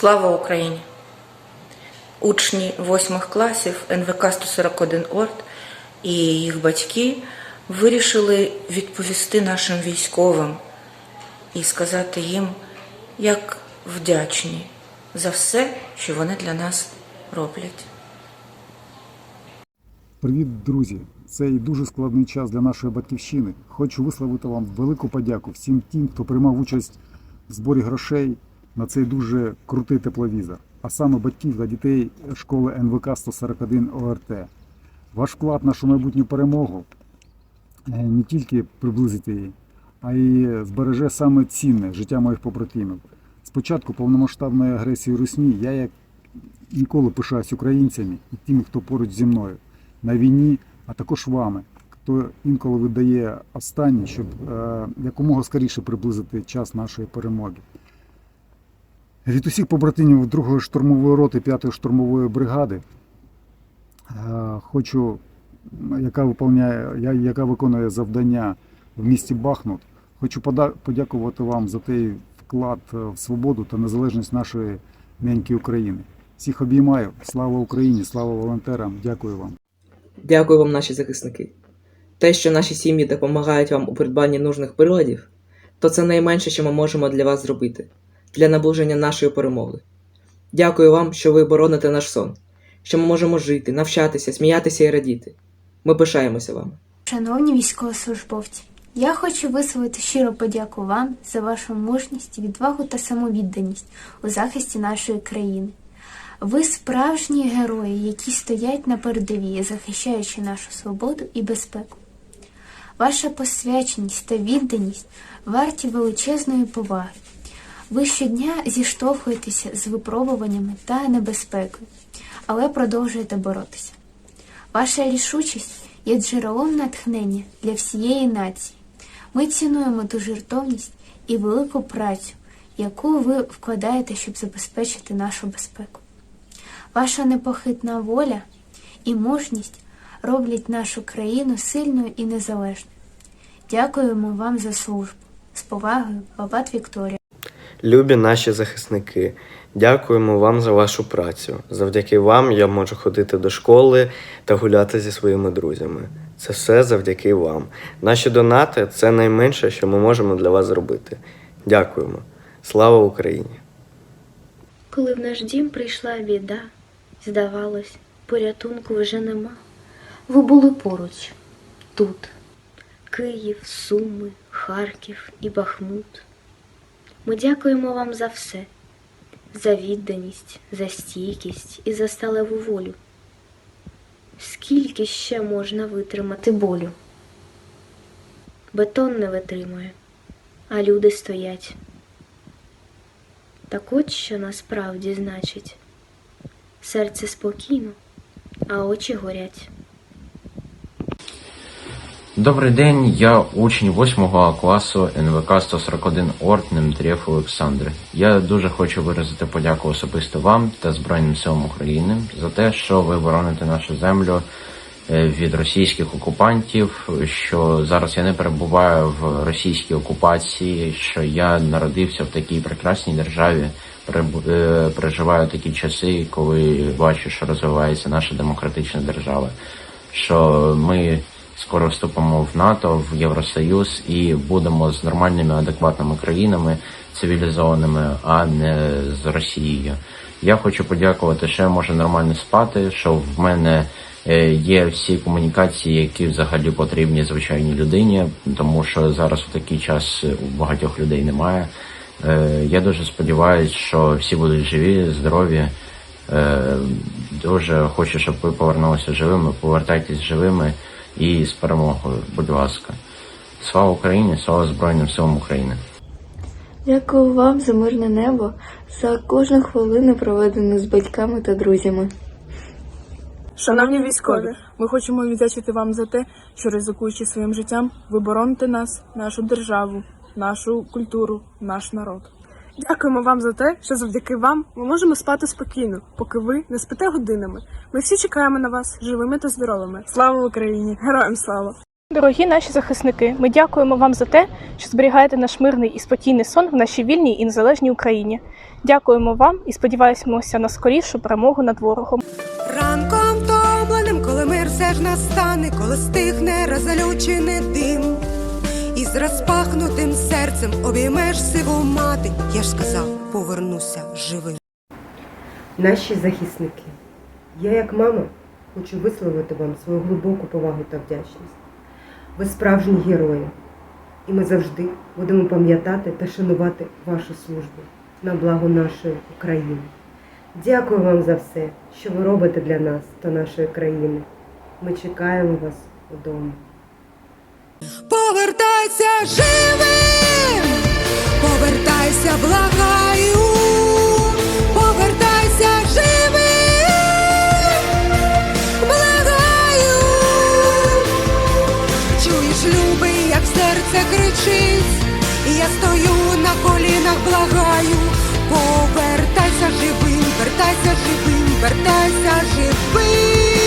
Слава Україні! Учні восьмих класів НВК 141 ОРТ і їх батьки вирішили відповісти нашим військовим і сказати їм, як вдячні за все, що вони для нас роблять. Привіт, друзі! Цей дуже складний час для нашої батьківщини. Хочу висловити вам велику подяку всім тим, хто приймав участь в зборі грошей на цей дуже крутий тепловізор, а саме батьків та дітей школи НВК 141 ОРТ. Ваш вклад в нашу майбутню перемогу е, не тільки приблизить її, а й збереже саме цінне життя моїх побратимів. Спочатку повномасштабної агресії Русні я як ніколи пишаюсь українцями і тими, хто поруч зі мною на війні, а також вами, хто інколи видає останнє, щоб е, якомога скоріше приблизити час нашої перемоги. Від усіх побратимів 2-ї штурмової роти 5-ї штурмової бригади е, хочу, яка виконує, яка виконує завдання в місті Бахмут, хочу подякувати вам за той вклад е, в свободу та незалежність нашої неньки України. Всіх обіймаю. Слава Україні, слава волонтерам. Дякую вам. Дякую вам, наші захисники. Те, що наші сім'ї допомагають вам у придбанні нужних приладів, то це найменше, що ми можемо для вас зробити, для наближення нашої перемоги. Дякую вам, що ви бороните наш сон, що ми можемо жити, навчатися, сміятися і радіти. Ми пишаємося вами. Шановні військовослужбовці, я хочу висловити щиро подяку вам за вашу мужність, відвагу та самовідданість у захисті нашої країни. Ви справжні герої, які стоять на передовій, захищаючи нашу свободу і безпеку. Ваша посвяченість та відданість варті величезної поваги. Ви щодня зіштовхуєтеся з випробуваннями та небезпекою, але продовжуєте боротися. Ваша рішучість є джерелом натхнення для всієї нації. Ми цінуємо ту жертовність і велику працю, яку ви вкладаєте, щоб забезпечити нашу безпеку. Ваша непохитна воля і мужність роблять нашу країну сильною і незалежною. Дякуємо вам за службу. З повагою, Бабат Вікторія. Любі наші захисники, дякуємо вам за вашу працю. Завдяки вам я можу ходити до школи та гуляти зі своїми друзями. Це все завдяки вам. Наші донати це найменше, що ми можемо для вас зробити. Дякуємо. Слава Україні! Коли в наш дім прийшла біда, здавалось, порятунку вже нема. Ви були поруч, тут. Київ, Суми, Харків і Бахмут. Ми дякуємо вам за все, за відданість, за стійкість і за сталеву волю. Скільки ще можна витримати болю? Бетон не витримує, а люди стоять. Так от що насправді значить серце спокійно, а очі горять. Добрий день, я учень 8 класу НВК 141 ОРТ Немтрєв Олександр. Я дуже хочу виразити подяку особисто вам та Збройним силам України за те, що ви бороните нашу землю е, від російських окупантів, що зараз я не перебуваю в російській окупації, що я народився в такій прекрасній державі, е, переживаю такі часи, коли бачу, що розвивається наша демократична держава, що ми скоро вступимо в НАТО, в Євросоюз і будемо з нормальними, адекватними країнами, цивілізованими, а не з Росією. Я хочу подякувати, що я можу нормально спати, що в мене е, є всі комунікації, які взагалі потрібні звичайній людині, тому що зараз в такий час у багатьох людей немає. Е, Я дуже сподіваюся, що всі будуть живі, здорові. Е, Дуже хочу, щоб ви повернулися живими. Повертайтесь живими і з перемогою, будь ласка. Слава Україні, слава Збройним силам України. Дякую вам за мирне небо, за кожну хвилину проведену з батьками та друзями. Шановні військові, ми хочемо віддячити вам за те, що ризикуючи своїм життям, ви бороните нас, нашу державу, нашу культуру, наш народ. Дякуємо вам за те, що завдяки вам ми можемо спати спокійно, поки ви не спите годинами. Ми всі чекаємо на вас живими та здоровими. Слава Україні! Героям слава! Дорогі наші захисники, ми дякуємо вам за те, що зберігаєте наш мирний і спокійний сон в нашій вільній і незалежній Україні. Дякуємо вам і сподіваємося на скорішу перемогу над ворогом. Ранком втомленим, коли мир все ж настане, коли стихне розлючений дим, і з розпахнутим серцем обіймеш сиву мати. Я ж сказав, повернуся живим. Наші захисники, я як мама хочу висловити вам свою глибоку повагу та вдячність. Ви справжні герої, і ми завжди будемо пам'ятати та шанувати вашу службу на благо нашої України. Дякую вам за все, що ви робите для нас та нашої країни. Ми чекаємо вас вдома. Повертайся живим, повертайся, благаю, повертайся живим, благаю. Чуєш, любий, як серце кричить, я стою на колінах, благаю. Повертайся живим, вертайся живим, вертайся живим.